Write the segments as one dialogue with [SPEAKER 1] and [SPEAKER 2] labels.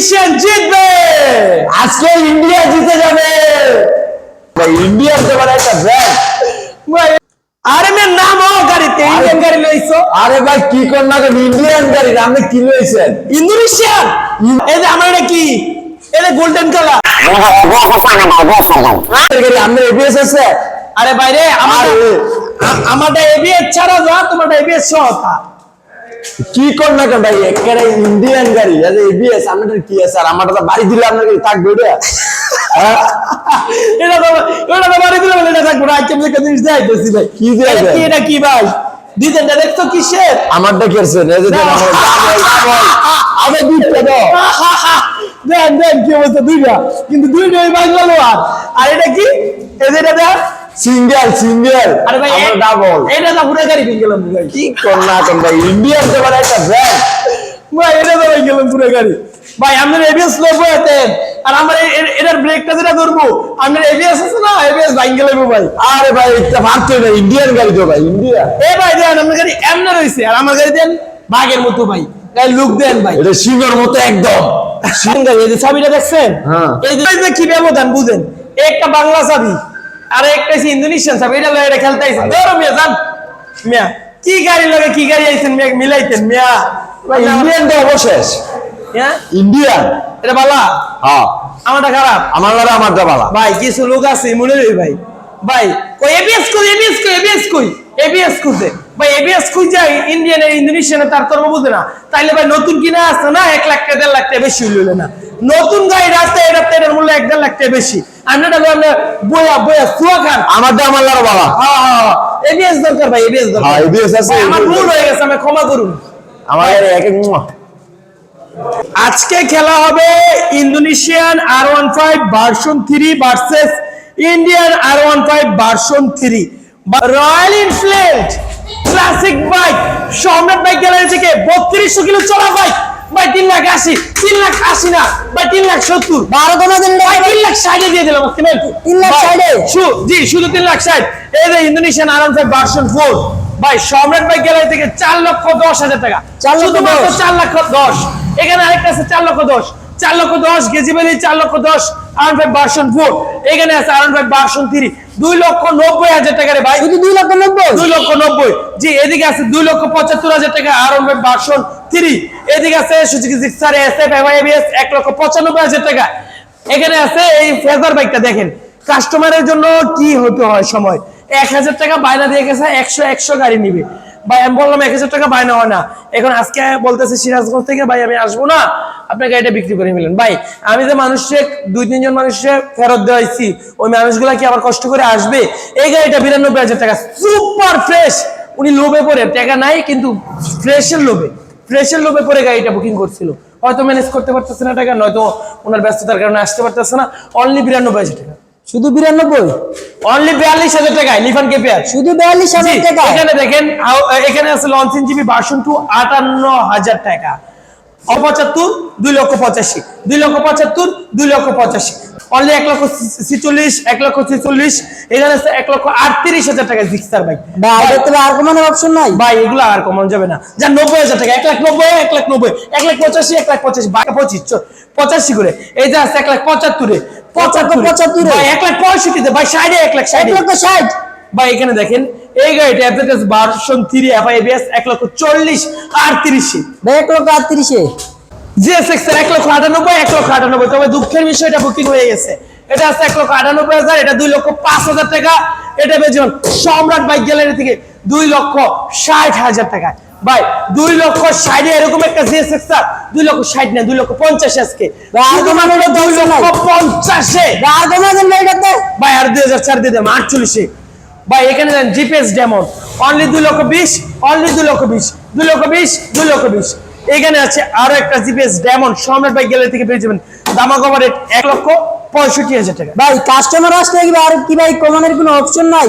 [SPEAKER 1] Indonesian জিতবে!
[SPEAKER 2] আজকে India জিতে যাবে! ভাই ইন্ডিয়ার তো মানে একটা ব্র্যান্ড
[SPEAKER 1] ভাই আরে মেয়ের নাম ও গাড়িতে ইন্ডিয়ান গাড়ি লইছো?
[SPEAKER 2] আরে ভাই কি কর না ইন্ডিয়ান গাড়ি আপনি কি লইছেন?
[SPEAKER 1] ইন্দোনেশিয়ান? এই যে আমার এটা কি? এটা গোল্ডেন কালার
[SPEAKER 2] গাড়ি এবিএস আছে?
[SPEAKER 1] আরে বাইরে আমার। আমারটা এবিএস ছাড়া যা তোমারটা এবিএস সহ।
[SPEAKER 2] কি কর না কেন ভাই? একেবারে ইন্ডিয়ান গাড়ি। আরে এবিএস আপনাদের কি আছে? আর আমারটা তো বাড়ি দিলে আপনার গাড়ি থাকবে ওটা হ্যাঁ?
[SPEAKER 1] এটা তো এটা তো বাড়ি দিলে এটা থাকব না আইটেম থেকে জিনিস দেয় দেখছি ভাই।
[SPEAKER 2] কি দেয় ভাই?
[SPEAKER 1] কি এটা কি ভাই? ডিজাইনটা দেখছ কিসের?
[SPEAKER 2] আমারটা কি আছে? এই যে দেন আমার দুইটা দাও
[SPEAKER 1] দেন দেন কি অবস্থা দুইটা। কিন্তু দুইটাই বাংলা আর আর এটা কি? এই যে এটা দেখ।
[SPEAKER 2] সিঙ্গেল সিঙ্গেল
[SPEAKER 1] আরে ভাই
[SPEAKER 2] আমার ডাবল
[SPEAKER 1] এটা তো পুরো গাড়ি গেলাম ভাই
[SPEAKER 2] কি কর না কেন ভাই ইন্ডিয়ান তো মানে একটা ব্র্যান্ড
[SPEAKER 1] ভাই এটা তো পেয়ে গেলাম পুরো গাড়ি। ভাই আপনার এবিএস লোক হতেন আর আমার এটার ব্রেকটা যেটা ধরবো আপনার এবিএস আছে না? এবিএস ভাই গেলাম ভাই।
[SPEAKER 2] আরে ভাই এটা ভাবতে না ইন্ডিয়ান গাড়ি তো ভাই ইন্ডিয়া
[SPEAKER 1] এ ভাই দেন আপনার গাড়ি এমন রয়েছে আর আমার গাড়ি দেন বাঘের মতো ভাই। গাড়ি লুক দেন ভাই।
[SPEAKER 2] এটা সিংহের মতো একদম।
[SPEAKER 1] সিঙ্গার এই যে চাবিটা দেখছেন?
[SPEAKER 2] হ্যাঁ।
[SPEAKER 1] এই যে এই যে কি ব্যবধান বুঝেন? একটা বাংলা চাবি। আর একটা ইন্দোনেশিয়ান চাবি এটা লয়ে এটা খেলতে আইছেন ধরো মিয়া যান। মিয়া কি গাড়ি লাগে কি গাড়ি আইছেন মিয়া মিলাইতেন মিয়া।
[SPEAKER 2] ইন্ডিয়ান তো অবশেষ।
[SPEAKER 1] হ্যাঁ?
[SPEAKER 2] ইন্ডিয়ান।
[SPEAKER 1] এটা বালা?
[SPEAKER 2] হ্যাঁ।
[SPEAKER 1] আমারটা খারাপ।
[SPEAKER 2] আমার লাগে আমারটা ভালো
[SPEAKER 1] ভাই কিছু লোক আছে মনে রই ভাই। ভাই কই এবিএস কই এবিএস কই এবিএস কই? এবিএস খুঁজে। ভাই এবিএস খুঁজে ইন্ডিয়ান আর ইন্দোনেশিয়ান তার তর্ম বুঝে না। তাইলে ভাই নতুন কিনা আসছে না এক লাখ টাকা দেড় লাখ টাকা বেশি হইল না। নতুন গাড়ি রাস্তায় এটা এটার মূল্য এক দেড় লাখ টাকা বেশি। আমরা এটা আমরা বইয়া বইয়া সুয়া খান।
[SPEAKER 2] আমার লাগে ভালো
[SPEAKER 1] এবিএস দরকার ভাই এবিএস দরকার।
[SPEAKER 2] হ্যাঁ, ABS আছে,
[SPEAKER 1] আমার ভুল হয়ে গেছে আমি ক্ষমা করুন।
[SPEAKER 2] আমার এক এক
[SPEAKER 1] আজকে খেলা হবে Indonesian R one five version three versus Indian R one five version three Royal Enfield Classic bike Samrat bike gallery থেকে বত্রিশশো কিলো চলা বাইক ভাই তিন লাখ আশি তিন লাখ আশি না ভাই তিন লাখ সত্তর।
[SPEAKER 3] বারো দিন
[SPEAKER 1] ভাই তিন লাখ দিয়ে দিলাম আজকে ভাই।
[SPEAKER 3] লাখ
[SPEAKER 1] ভাই? শু- জি শুধু লাখ ষাট এই যে Indonesian R one five version four ভাই সম্রাট বাইক গ্যালারি থেকে চার লক্ষ দশ হাজার টাকা।
[SPEAKER 3] চার লক্ষ
[SPEAKER 1] শুধুমাত্র
[SPEAKER 3] দশ।
[SPEAKER 1] লক্ষ দশ। এখানে আরেকটা আছে চার লক্ষ দশ। চার লক্ষ দশ গেজিবেলি চার লক্ষ দশ আরন ফাইভ ভার্সন ফোর এখানে আছে আরন ফাইভ ভার্সন থ্রি দুই লক্ষ নব্বই হাজার টাকা রে ভাই।
[SPEAKER 3] দুই লক্ষ নব্বই?
[SPEAKER 1] দুই লক্ষ নব্বই। জি এদিকে আছে দুই লক্ষ পঁচাত্তর হাজার টাকা আরন ফাইভ ভার্সন থ্রি এদিকে আছে সুজুকি জিক্সার এস এফ এমআইবিএস এক লক্ষ পঁচানব্বই হাজার টাকা। এখানে আছে এই ফেজার বাইকটা, দেখেন। কাস্টমারের জন্য কি হতে হয় সময়? এক হাজার টাকা বায়না দিয়ে গেছে, একশো একশো গাড়ি নিবে। ভাই, আমি বললাম এক হাজার টাকা বায়না হয় না। এখন আজকে বলতেছে সিরাজগঞ্জ থেকে, ভাই, আমি আসব না। আপনার গাড়িটা বিক্রি করে নিলেন ভাই, আমি যে মানুষকে, দুই, তিনজন মানুষকে ফেরত দেওয়াইছি, ওই মানুষগুলা কি আবার কষ্ট করে আসবে? এই গাড়িটা বিরানব্বই হাজার টাকা। Super fresh! উনি লোভে পড়ে, টাকা নাই, কিন্তু ফ্রেশের লোভে ফ্রেশের লোভে পরে গাড়িটা বুকিং করছিল। হয়তো ম্যানেজ করতে পারতেছে না টাকা নয়তো ওনার ব্যস্ততার কারণে আসতে পারতেছে না। অনলি বিরানব্বই হাজার টাকা।
[SPEAKER 3] শুধু বিরানব্বই?
[SPEAKER 1] অনলি বিয়াল্লিশ হাজার টাকায় লিফান কেপিয়ার
[SPEAKER 3] শুধু বিয়াল্লিশ হাজার টাকা
[SPEAKER 1] এখানে দেখেন এখানে আছে লঞ্চ ইঞ্জিবি বাসন টু আটান্ন হাজার টাকা। অপঁচাত্তর দুই লক্ষ পঁচাশি। দুই লক্ষ পঁচাত্তর দুই লক্ষ পঁচাশি। অনলি এক লক্ষ ছিচল্লিশ এক লক্ষ ছেচল্লিশ। এখানে এক লক্ষ আটত্রিশ হাজার টাকা জিক্সার বাইক
[SPEAKER 3] ভাই। আর কোনো অপশন নাই।
[SPEAKER 1] ভাই এগুলো আর কমন যাবে না। যা নব্বই হাজার টাকা এক লাখ নব্বই এক লাখ নব্বই এক লাখ পঁচাশি এক লাখ পঁচাশি পঁচিশ পঁচাশি করে। এই যে আছে এক লাখ পঁচাত্তরে। পঁচাত্তর
[SPEAKER 3] পঁচাত্তরে।
[SPEAKER 1] এক লাখ পঁয়ষট্টিতে ভাই ষাটে এক লাখ
[SPEAKER 3] এক
[SPEAKER 1] ষাটে
[SPEAKER 3] লক্ষ ষাট।
[SPEAKER 1] ভাই এখানে দেখেন এই গাড়িটা অ্যাপেটাস ভার্সন থ্রি এফআইবিএস এক লক্ষ চল্লিশ আটত্রিশে।
[SPEAKER 3] ভাই এক লক্ষ আটত্রিশে।
[SPEAKER 1] জিএসএক্স এর এক লক্ষ আটানব্বই এক লক্ষ আটানব্বই। তবে দুঃখের বিষয় এটা বুকিং হয়ে গেছে। এটা আছে এক লক্ষ আটানব্বই হাজার এটা দুই লক্ষ পাঁচ হাজার টাকা। এটা বেজন সম্রাট বাইক গ্যালারি থেকে দুই লক্ষ ষাট হাজার টাকা। ভাই দুই লক্ষ ষাটে এরকম একটা জিএসএক্স দুই লক্ষ ষাট না দুই লক্ষ পঞ্চাশ আজকে। দুই। লক্ষ পঞ্চাশে।
[SPEAKER 3] ভাই
[SPEAKER 1] ভাই আর দুই হাজার চার দিয়ে দেন আটচল্লিশে। ভাই এখানে দেন জিপিএস ডেমন। অনলি দুই লক্ষ বিশ অনলি দুই লক্ষ বিশ দুই লক্ষ বিশ দুই লক্ষ বিশ। এখানে আছে আরও একটা জিপিএস ডেমন সম্রাট ভাই গ্যালারি থেকে পেয়ে যাবেন। দামা কভার এক লক্ষ পঁয়ষট্টি হাজার টাকা।
[SPEAKER 3] ভাই কাস্টমার আসলে কি আর কি ভাই কমানোর কোনো অপশন নাই?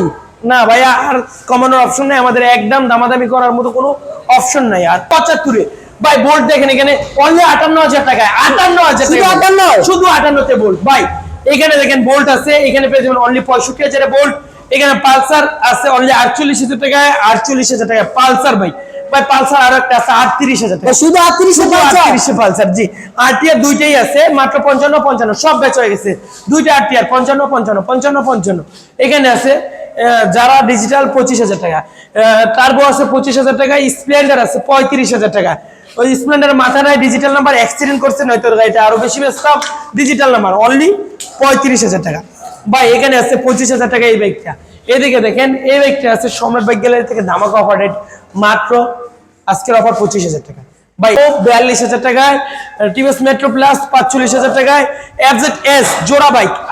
[SPEAKER 1] না ভাই আর কমানোর অপশন নাই। আমাদের একদম দামাদামি করার মতো কোনো অপশন নাই। আর পঁচাত্তরে ভাই বোল্ট দেখেন এখানে অনলি আটান্ন হাজার টাকায় আটান্ন হাজার
[SPEAKER 3] শুধু 58?
[SPEAKER 1] শুধু আটান্নতে বোল্ট ভাই। এখানে দেখেন বোল্ট আছে এখানে পেয়ে যাবেন অনলি পঁয়ষট্টি হাজারে বোল্ট এখানে পালসার আছে অনলি আটচল্লিশ হাজার টাকায় আটচল্লিশ হাজার টাকা পালসার ভাই। ভাই পালসার আরও একটা আছে আটত্রিশ হাজার টাকা
[SPEAKER 3] শুধু আটত্রিশে পালসার?
[SPEAKER 1] আটত্রিশে পালসার জি। আরটিআর দুইটাই আছে মাত্র পঞ্চান্ন পঞ্চান্ন সব বেচ হয়ে গেছে। দুইটা আরটিআর পঞ্চান্ন পঞ্চান্ন পঞ্চান্ন পঞ্চান্ন। এখানে আছে যারা ডিজিটাল পঁচিশ হাজার টাকা। টার্বো আছে পঁচিশ হাজার টাকা স্প্লেন্ডার আছে পঁয়ত্রিশ হাজার টাকা। ওই স্প্লেন্ডার মাথা নাই ডিজিটাল নাম্বার অ্যাক্সিডেন্ট করছে নয়তো গাড়িটা আরও বেশি বেচতাম ডিজিটাল নাম্বার অনলি পঁয়ত্রিশ হাজার টাকা। ভাই, এখানে আছে পঁচিশ হাজার টাকা এই বাইকটা এদিকে দেখেন, এই বাইকটা আছে সম্রাট বাইক গ্যালারি থেকে ধামাকা অফার রেট মাত্র আজকের অফার পঁচিশ হাজার টাকা। ভাই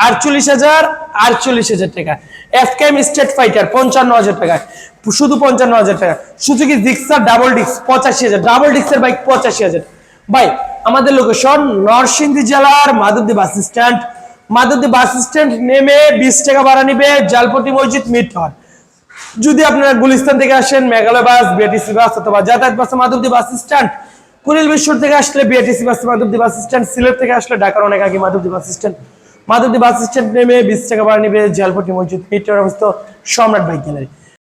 [SPEAKER 1] আটচল্লিশ হাজার টাকা। কেম স্টেট ফাইটার পঞ্চান্ন হাজার টাকায়, শুধু পঞ্চান্ন হাজার টাকা। জিক্সার ডাবল ডিক্স পঁচাশি হাজার ডাবল ডিক্সের বাইক পঁচাশি হাজার। ভাই, আমাদের লোকেশন নরসিংদী জেলার Madhabdi bus stand Madhabdi bus stand নেমে বিশ টাকা ভাড়া নিবে জালপতি মসজিদ হয় যদি আপনারা গুলিস্তান থেকে আসেন, মেঘালয় বাস বিআরটিসি বাস অথবা যাতায়াত বাসে মাধবদী বাস স্ট্যান্ড কুড়িল বিশ্বর থেকে আসলে BRTC bus Madhabdi bus stand, Sylhet থেকে আসলে ঢাকার অনেক আগে Madhabdi bus stand. Madhabdi bus stand নেমে বিশ টাকা ভাড়া নিবে জালপতি মসজিদ মিটার অবস্থিত সম্রাট বাইক গ্যালারি